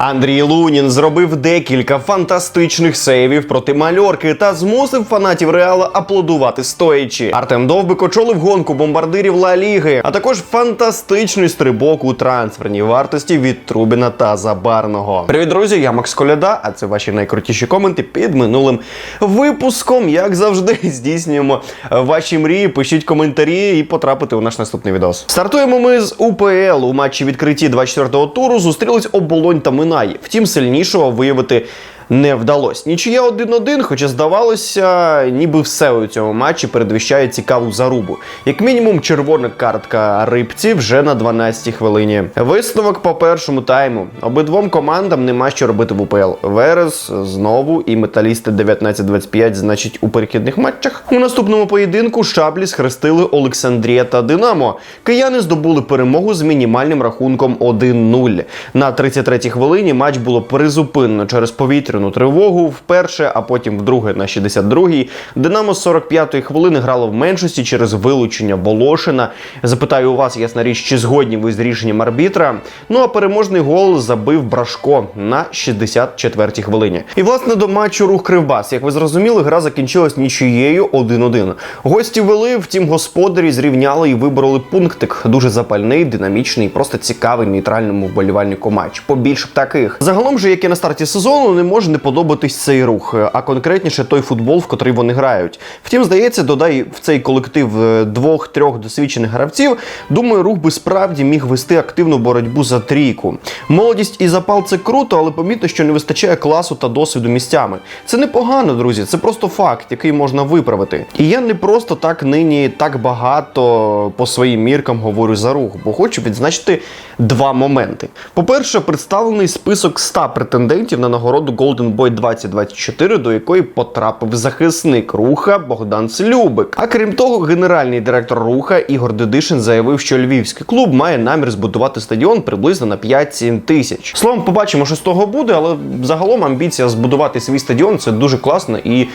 Андрій Лунін зробив декілька фантастичних сейвів проти мальорки та змусив фанатів Реала аплодувати стоячи. Артем Довбик очолив гонку бомбардирів Ла Ліги, а також фантастичний стрибок у трансферній вартості від Трубіна та Забарного. Привіт, друзі! Я Макс Коляда, а це ваші найкрутіші коменти під минулим випуском. Як завжди, здійснюємо ваші мрії. Пишіть коментарі і потрапити у наш наступний відос. Стартуємо ми з УПЛ. У матчі відкритті 24-го туру зустрілись оболонь та Минай. Втім, сильнішого виявити. Не вдалося. Нічия 1-1, хоча здавалося, ніби все у цьому матчі передвіщає цікаву зарубу. Як мінімум, червона картка рибці вже на 12-й хвилині. Висновок по першому тайму. Обидвом командам нема що робити в УПЛ. Верес знову і металісти 19-25, значить, у перехідних матчах. У наступному поєдинку шаблі схрестили Олександрія та Динамо. Кияни здобули перемогу з мінімальним рахунком 1-0. На 33-й хвилині матч було призупинено через повітряну тривогу вперше, а потім вдруге на 62-й. Динамо з 45-ї хвилини грало в меншості через вилучення Волошина. Запитаю у вас, ясна річ, чи згодні ви з рішенням арбітра. Ну а переможний гол забив Брашко на 64-й хвилині. І власне до матчу рух Кривбас. Як ви зрозуміли, гра закінчилась нічиєю 1-1. Гості вели, втім, господарі зрівняли і вибороли пунктик. Дуже запальний, динамічний, просто цікавий нейтральному вболівальнику матч. Побільше б таких. Загалом же, як і на старті сезону, не може не подобатись цей рух, а конкретніше той футбол, в котрий вони грають. Втім, здається, додай в цей колектив е, двох-трьох досвідчених гравців. Думаю, рух би справді міг вести активну боротьбу за трійку. Молодість і запал це круто, але помітно, що не вистачає класу та досвіду місцями. Це непогано, друзі. Це просто факт, який можна виправити. І я не просто так нині так багато по своїм міркам говорю за рух, бо хочу відзначити два моменти. По-перше, представлений список 100 претендентів на нагороду Golden Boy 2024, до якої потрапив захисник руха Богдан Слюбик. А крім того, генеральний директор руха Ігор Дедишин заявив, що львівський клуб має намір збудувати стадіон приблизно на 5-7 тисяч. Словом, побачимо, що з того буде, але загалом амбіція збудувати свій стадіон це дуже класно і е,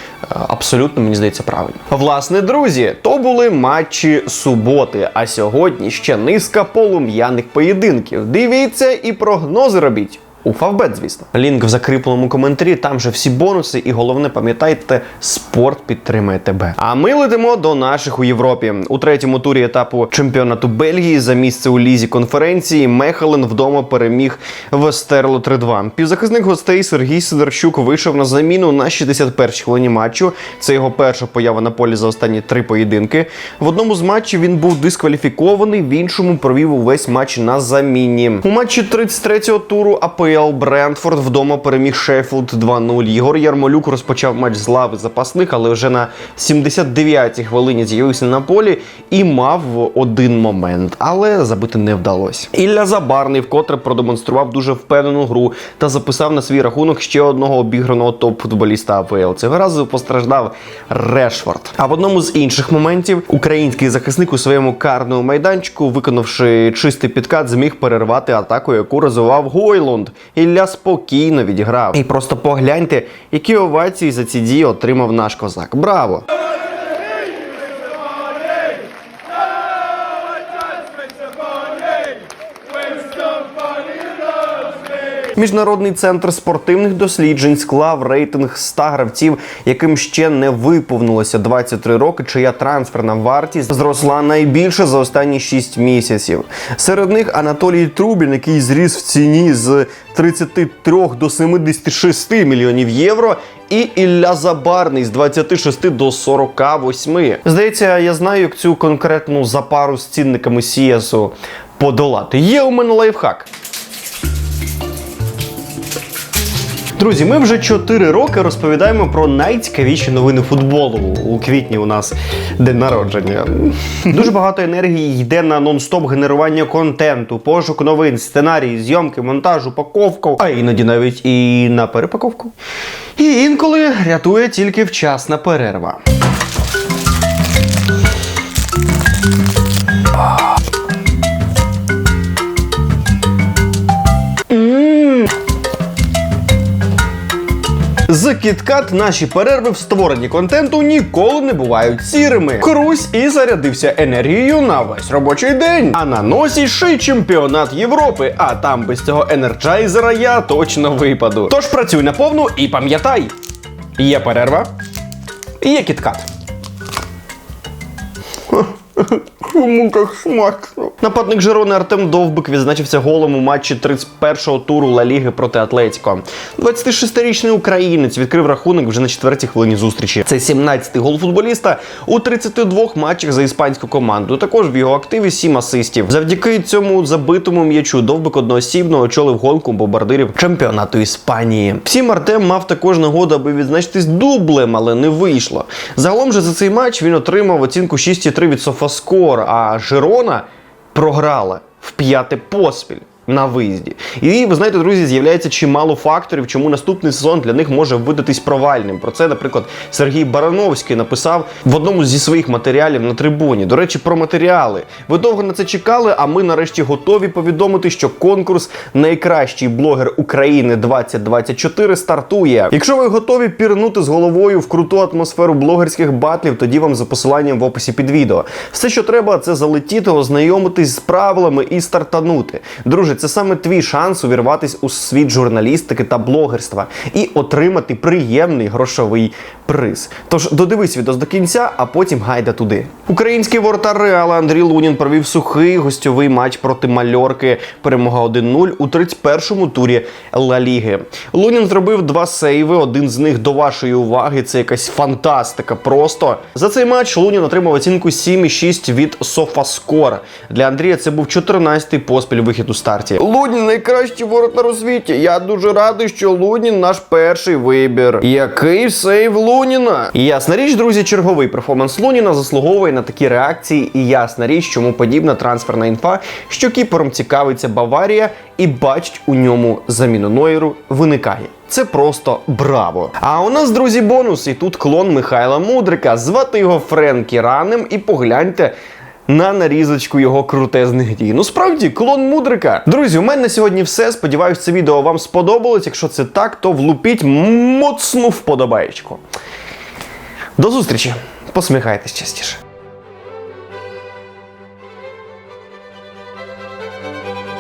абсолютно мені здається правильно. Власне, друзі, то були матчі суботи. А сьогодні ще низка полум'яних поєдинків. Дивіться і прогнози робіть. У Фавбет, звісно. Лінк в закріпленому коментарі, там же всі бонуси, і головне, пам'ятайте, спорт підтримує тебе. А ми летимо до наших у Європі. У третьому турі етапу чемпіонату Бельгії за місце у лізі конференції Мехелен вдома переміг Вестерло 3-2. Півзахисник гостей Сергій Сидорчук вийшов на заміну на 61-й хвилині матчу. Це його перша поява на полі за останні три поєдинки. В одному з матчів він був дискваліфікований, в іншому провів увесь матч на заміні. У матчі 33-го туру АПЛ Брентфорд вдома переміг Шеффілд 2-0. Єгор Ярмолюк розпочав матч з лави запасних, але вже на 79-й хвилині з'явився на полі і мав один момент, але забити не вдалося. Ілля Забарний вкотре продемонстрував дуже впевнену гру та записав на свій рахунок ще одного обіграного топ-футболіста АПЛ. Цього разу постраждав Решфорд. А в одному з інших моментів український захисник у своєму карному майданчику, виконавши чистий підкат, зміг перервати атаку, яку розвивав Гойлунд. Ілля спокійно відіграв. І просто погляньте, які овації за ці дії отримав наш козак. Браво! Міжнародний центр спортивних досліджень склав рейтинг 100 гравців, яким ще не виповнилося 23 роки, чия трансферна вартість зросла найбільше за останні 6 місяців. Серед них Анатолій Трубін, який зріс в ціні з 33 до 76 мільйонів євро. І Ілля Забарний з 26 до 48. Здається, я знаю, як цю конкретну запару з цінниками Сієсу подолати. Є у мене лайфхак. Друзі, ми вже 4 роки розповідаємо про найцікавіші новини футболу. У квітні у нас день народження. Дуже багато енергії йде на нон-стоп генерування контенту, пошук новин, сценарії, зйомки, монтаж, упаковку, а іноді навіть і на перепаковку. І інколи рятує тільки вчасна перерва. З KitKat наші перерви в створенні контенту ніколи не бувають сірими. Крусь і зарядився енергією на весь робочий день. А на носі ще й чемпіонат Європи. А там без цього енерджайзера я точно випаду. Тож працюй на повну і пам'ятай: є перерва, є KitKat. Кому так смачно. Нападник Жирони Артем Довбик відзначився голом у матчі 31-го туру Ла Ліги проти Атлетіко. 26-річний українець відкрив рахунок вже на четвертій хвилині зустрічі. Це 17-й гол футболіста у 32 матчах за іспанську команду. Також в його активі 7 асистів. Завдяки цьому забитому м'ячу Довбик одноосібно очолив гонку бомбардирів чемпіонату Іспанії. Втім, Артем мав також нагоду, аби відзначитись дублем, але не вийшло. Загалом же за цей матч він отримав оцінку 6,3 від Софаскор, а Жирона програла в п'яте поспіль. На виїзді. І ви знаєте, друзі, з'являється чимало факторів, чому наступний сезон для них може видатись провальним. Про це, наприклад, Сергій Барановський написав в одному зі своїх матеріалів на трибуні. До речі, про матеріали. Ви довго на це чекали, а ми нарешті готові повідомити, що конкурс Найкращий блогер України 2024 стартує. Якщо ви готові пірнути з головою в круту атмосферу блогерських батлів, тоді вам за посиланням в описі під відео. Все, що треба, це залетіти, ознайомитись з правилами і стартанути. Друже, це саме твій шанс увірватись у світ журналістики та блогерства і отримати приємний грошовий приз. Тож додивись відео до кінця, а потім гайда туди. Український воротар Реала Андрій Лунін провів сухий гостьовий матч проти Мальорки. Перемога 1-0 у 31-му турі Ла Ліги. Лунін зробив два сейви. Один з них до вашої уваги. Це якась фантастика. Просто за цей матч Лунін отримав оцінку 7,6 від Софаскор. Для Андрія це був 14-й поспіль вихід у старті. Лунін найкращий воротар у світі. Я дуже радий, що Лунін наш перший вибір. Який сейв Луніна? І ясна річ, друзі, черговий перформанс Луніна заслуговує на такі реакції. І ясна річ, чому подібна трансферна інфа, що кіпером цікавиться Баварія і бачить у ньому заміну Нойеру виникає. Це просто браво. А у нас, друзі, бонус. І тут клон Михайла Мудрика. Звати його Френкі Ранем. І погляньте. На нарізочку його крутезних дій. Ну справді, клон мудрика. Друзі, у мене на сьогодні все. Сподіваюсь, це відео вам сподобалось. Якщо це так, то влупіть моцну вподобаєчку. До зустрічі! Посміхайтесь частіше.